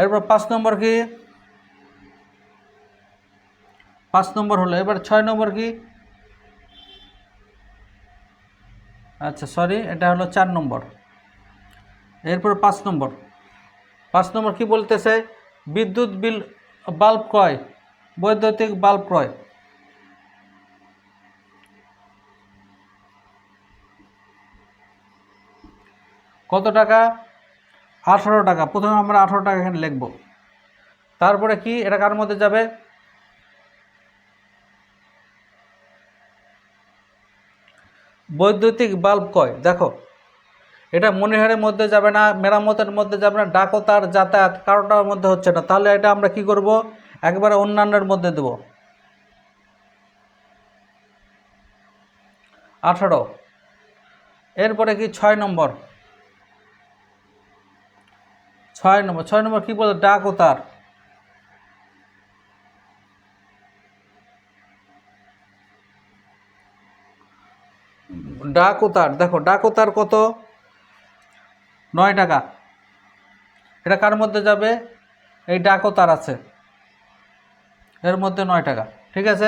এরপর পাঁচ নম্বর কি? পাঁচ নম্বর হলো, এবার ছয় নম্বর কি? আচ্ছা সরি এটা হলো চার নম্বর। এরপর পাঁচ নম্বর। পাঁচ নম্বর কি বলতেছে? বিদ্যুৎ বিল, বাল্ব ক্রয়, বৈদ্যুতিক বাল্ব ক্রয়। কত টাকা? আঠারো টাকা। প্রথমে আমরা আঠারো টাকা এখানে লিখব। তারপরে কি? এটা কার মধ্যে যাবে? বৈদ্যুতিক বাল্ব কয়? দেখো, এটা মনিহারের মধ্যে যাবে না, মেরামতের মধ্যে যাবে না ডাকতার যাতায়াত কারোটার মধ্যে হচ্ছে না। তাহলে এটা আমরা কি করব? একবারে অন্যান্যের মধ্যে দেব। আঠারো। এরপরে কি? ছয় নম্বর। ছয় নম্বর ছয় নম্বর কি বলে? ডাক ও তার। ডাক ও তার, দেখো, ডাক ও তার কত? নয় টাকা। এটা কার মধ্যে যাবে? এই ডাক তার আছে। এর মধ্যে নয় টাকা, ঠিক আছে?